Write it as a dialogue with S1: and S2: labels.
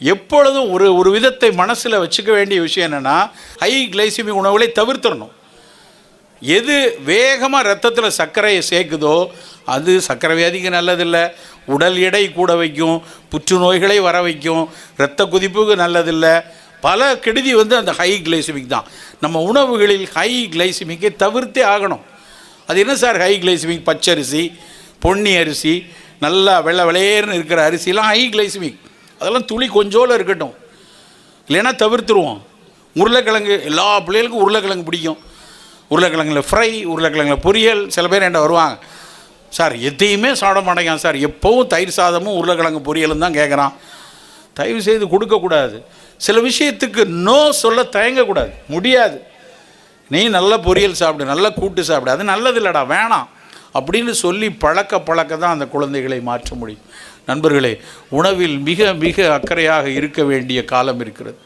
S1: எப்பொழுதும் ஒரு ஒரு விதத்தை மனசில் வச்சுக்க வேண்டிய விஷயம் என்னென்னா ஹை கிளைசிமி உணவுகளை தவிர்த்துடணும். எது வேகமாக ரத்தத்தில் சர்க்கரையை சேர்க்குதோ அது சர்க்கரை வியாதிக்கு நல்லதில்லை. உடல் எடை கூட வைக்கும் புற்றுநோய்களை வர வைக்கும் இரத்த குதிப்புக்கு நல்லதில்லை. பல கெடுதி வந்து அந்த ஹை கிளைசிமிக் தான். நம்ம உணவுகளில் ஹை கிளைசிமிக்கை தவிர்த்தே ஆகணும். அது என்ன சார் ஹை கிளைசிமிக் பச்சரிசி பொன்னி அரிசி நல்லா வெள்ளை வெளையேர்னு இருக்கிற அரிசிலாம் ஹை கிளைசிமிக் அதெல்லாம் துளி கொஞ்சோல இருக்கட்டும். இல்லைன்னா தவிர்த்துருவோம். உருளைக்கிழங்கு எல்லா பிள்ளைகளுக்கும் உருளைக்கிழங்கு பிடிக்கும். உருளைக்கிழங்குல ஃப்ரை உருளைக்கிழங்குல பொரியல் சில பேர் என்கிட்ட வருவாங்க சார் எதையுமே சாப்பிட மாட்டேங்கான் சார். எப்போவும் தயிர் சாதமும் உருளைக்கிழங்கு பொரியலும் தான் கேட்குறான். தயவு செய்து கொடுக்கக்கூடாது சில விஷயத்துக்கு நோ சொல்ல தயங்கக்கூடாது. முடியாது. நீ நல்ல பொரியல் சாப்பிடு நல்ல கூட்டு சாப்பிடு. அது நல்லது இல்லைடா வேணாம். அப்படின்னு சொல்லி பழக்க பழக்க தான் அந்த குழந்தைகளை மாற்ற முடியும். நண்பர்களே உணவில் மிக மிக அக்கறையாக இருக்க வேண்டிய காலம் இருக்கிறது.